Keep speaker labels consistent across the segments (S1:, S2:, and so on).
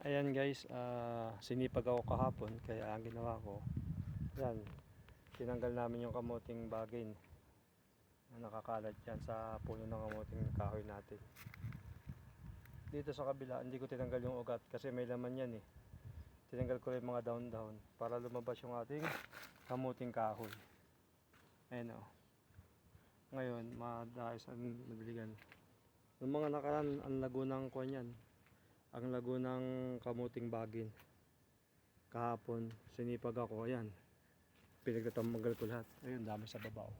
S1: Ayan guys, ah, sinipag ako kahapon kaya ang ginawa ko, yan, tinanggal namin yung kamuting bagin na nakakalat dyan sa puno ng kamuting kahoy natin. Dito sa kabila, hindi ko tinanggal yung ugat kasi may laman yan eh. Tinanggal ko rin mga down-down para lumabas yung ating kamuting kahoy. Ayan o. Ngayon, madayos ang madiligan. Yung mga nakaraan, ang lago ng kuwan yan. Ang lago ng kamuting bagin. Kahapon, sinipag ako. Ayan. Pinagtatamagal ko lahat. Ayun, dami sa babaw.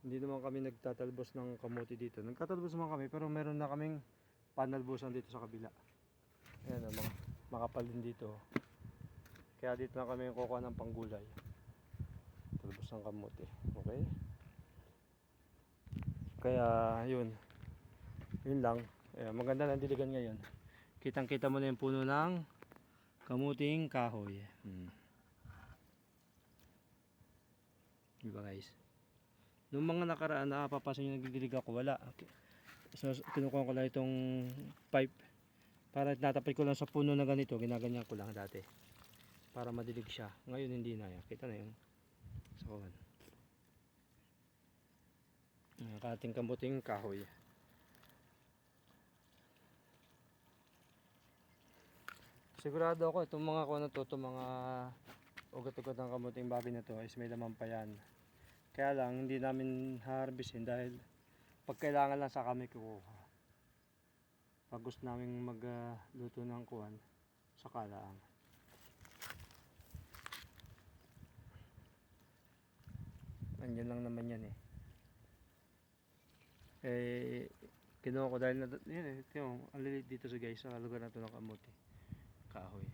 S1: Hindi naman kami nagtatalbos ng kamuti dito. Nagtatalbos naman kami pero meron na kaming panalbosan dito sa kabila. Ayan, mga, makapal din dito. Kaya dito na kami kukuha ng panggulay. Talbos ng kamuti. Okay? Kaya, yun. Yun lang. Ayan, maganda ng diligan ngayon. Kitang kita mo na yung puno ng kamuting kahoy. Hmm. Diba guys? Nung mga nakaraan nakapapasok yung nagdidilig ako, wala. Okay. So, kinukuha ko lang itong pipe para natapit ko lang sa puno na ganito, ginaganyan ko lang dati para madilig siya. Ngayon hindi na yan. Kita na yung sa kawan. Ang kating kamuting kahoy. Sigurado ako itong mga kuha na to, itong mga ugat-ugat ng kamuting bagay na to is may laman pa yan. Kaya lang hindi namin harvestin dahil pag kailangan lang sa kami kukuha. Pag gusto namin magluto ng kuwan, sa kalaang. Andyan lang naman yan eh. Eh, kinuha ko dahil na, yun eh, tiyo, ang lilit dito sa guys, sa lugar na to ng kamuti. Kahoy.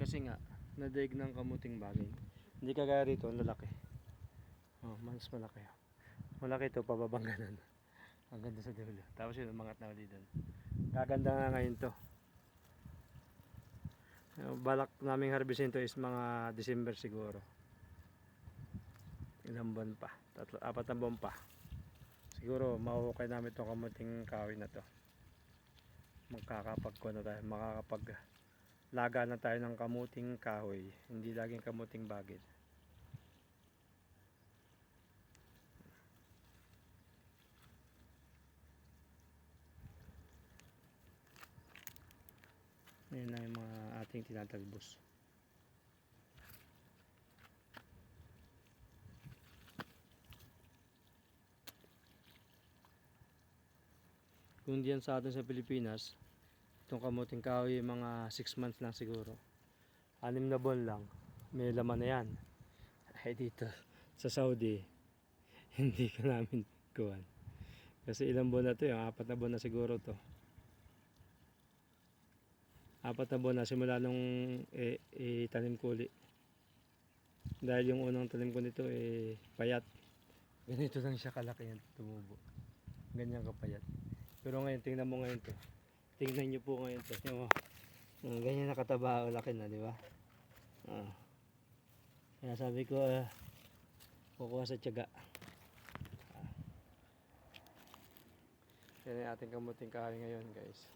S1: Kasi nga, nadaig ng kamuting bagay. Hindi kagaya rito, ang lalaki. Oh, mas malaki. Malaki ito, pababang ganun. Ang ganda sa dulo. Tapos yun, umangat na ulit doon. Gaganda nga ngayon to. Balak naming harvestin to is mga December siguro. Ilang buwan pa. Tatlo, apat na buwan pa. Siguro mahuhukay namin itong kamuting kahoy na to. Magkakapag na tayo. Makakapag laga na tayo ng kamuting kahoy. Hindi laging kamuting bagid. Yan na yung mga ating tinatalbos. Kung diyan sa atin sa Pilipinas, itong kamuting kahoy mga 6 months lang siguro. Anim na buwan lang, may laman na yan. Ay dito sa Saudi, hindi ka namin kuhan. Kasi ilang buwan na to, yung apat na buwan na siguro to apat na buwan na simula nung eh, itanim ko uli. Dahil yung unang tanim ko nito eh payat. Ganito lang siya kalaki yan tumubo. Ganyan kapayat. Pero ngayon tingnan mo ngayon to. Tingnan niyo po ngayon to. Yung, uh, ganyan nakataba o laki na, di ba? Ah. Kaya sabi ko uh, kukuha sa tiyaga. Ah. Yan yung ating kamuting kahoy ngayon guys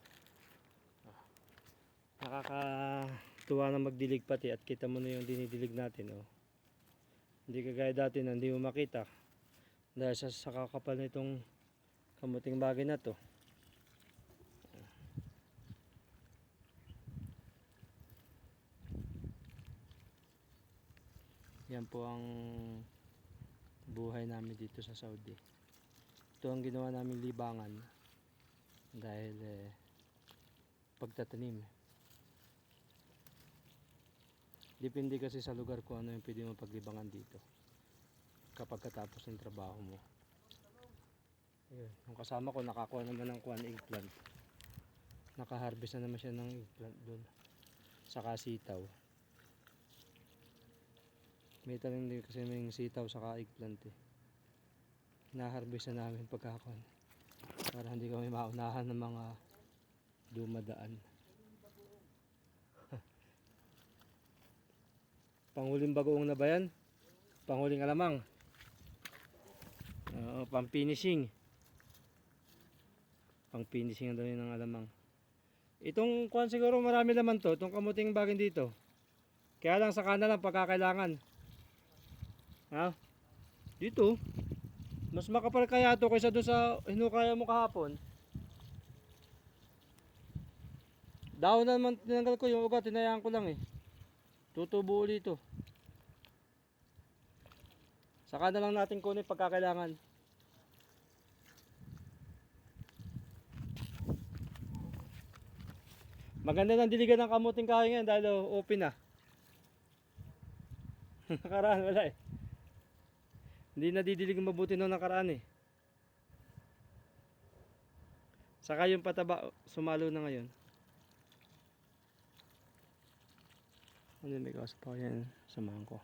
S1: nakakatuwa na magdilig pati at kita mo na yung dinidilig natin oh. hindi kagaya dati na hindi mo makita dahil sa, sa kakapal nitong kamuting bagay na to yan po ang buhay namin dito sa Saudi ito ang ginawa namin libangan dahil eh, pagtatanim Depende kasi sa lugar kung ano yung pwede mo paglibangan dito. Kapag katapos ng trabaho mo. Ayun. Yung kasama ko nakakuha naman ng kuhan eggplant. Nakaharvest na naman siya ng eggplant doon. Saka sitaw. May tanim din kasi may sitaw saka eggplant eh. Naharvest na namin pagkakuan. Para hindi kami maunahan ng mga dumadaan. Panghuling bagoong na ba yan? Panghuling alamang. Oo, pang finishing. Pang finishing ang yun ng alamang. Itong kuan siguro marami naman to, itong kamuting bagin dito. Kaya lang sa kanan lang pagkakailangan. Ha? Dito. Mas makapal kaya to kaysa doon sa hinukaya mo kahapon. Daon na naman tinanggal ko yung ugat, tinayaan ko lang eh. Tutubo ulit ito. Saka na lang natin kunin pagkakailangan. Maganda ng diligan ng kamuting kahoy ngayon dahil open na. nakaraan wala eh. Hindi na didilig mabuti nung nakaraan eh. Saka yung pataba sumalo na ngayon. Ano may kaso pa yan? Samahan ko.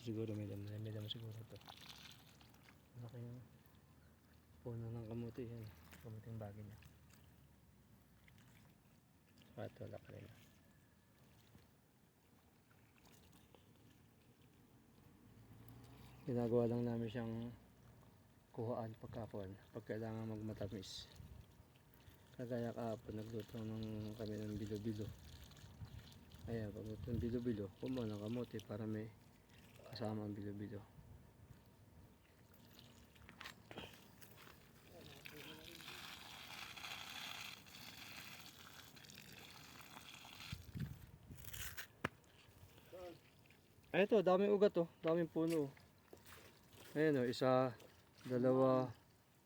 S1: Ito siguro may dam, may dam siguro to. Malaki yung puno ng kamuti yan. Kamuti yung bagay niya. Saka ito pa rin. Ginagawa lang namin siyang kuhaan pagkakuan pag kailangan magmatamis. Kagaya kahapon nagluto ng kami ng bilo-bilo. Ayan, pagluto ng bilo-bilo, kumuha ng kamote para may kasama ang bilo-bilo. Ay, ito, daming ugat oh. Daming puno oh. Ayan oh, isa, dalawa,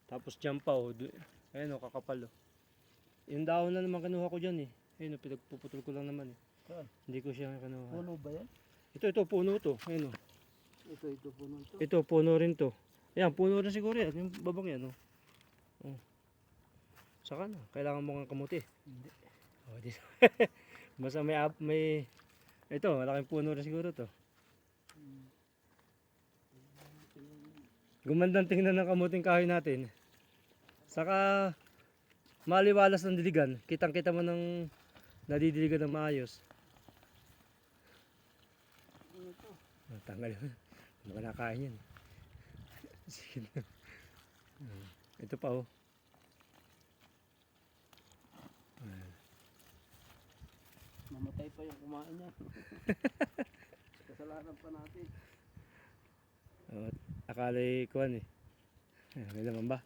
S1: tapos dyan pa oh. Ayan oh, kakapal oh. Yung dahon na naman kinuha ko dyan eh. Ayun oh, pinagpuputol ko lang naman eh.
S2: Saan?
S1: Hindi ko siya kinuha.
S2: Puno ba yan?
S1: Ito, ito, puno to. Ayun oh.
S2: Ito, ito puno ito.
S1: Ito, puno rin to. Ayan, puno rin siguro yan. Yung babang yan oh. Oh. Saka na, kailangan mo ng kamuti.
S2: Hindi.
S1: Oh, di. Basta may, ap- may, ito, malaking puno rin siguro to. Gumandang tingnan ng kamuting kahoy natin. Saka maliwalas ng diligan. Kitang kita mo ng nadidiligan ng maayos.
S2: Ano ito?
S1: Oh, tanggal yun. Baka nakain yan. Sige na. Ito pa oh.
S2: Mamatay pa yung kumain niya. Kasalanan pa natin.
S1: oh, akala'y kuwan eh. Ah, May laman ba?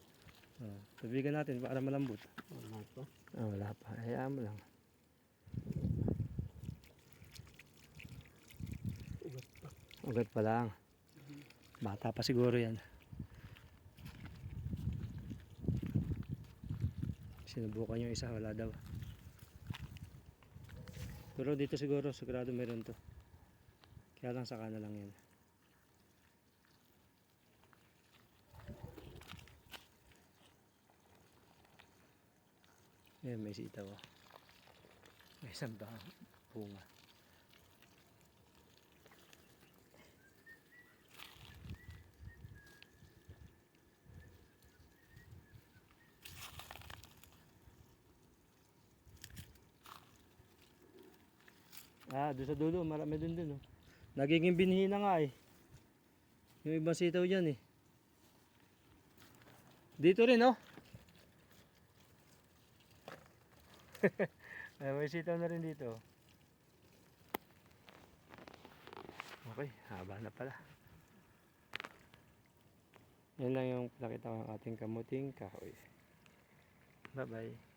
S1: Oh, tubigan natin para malambot.
S2: Wala pa.
S1: Ah, wala pa. Hayaan mo lang.
S2: Ugat pa.
S1: Ugat pa lang. Bata pa siguro yan. Sinubukan yung isa, wala daw. Pero dito siguro, sigurado meron to. Kaya lang saka na lang yan. Ayan, may sitaw. oh. May isang bunga. Ah, doon sa dulo, marami din din. Oh. Nagiging binhi na nga eh. Yung ibang sitaw dyan eh. Dito rin oh. Ay, may sitaw na rin dito. Okay, haba na pala. Yan lang yung nakita ng ating kamuting kahoy. Bye-bye.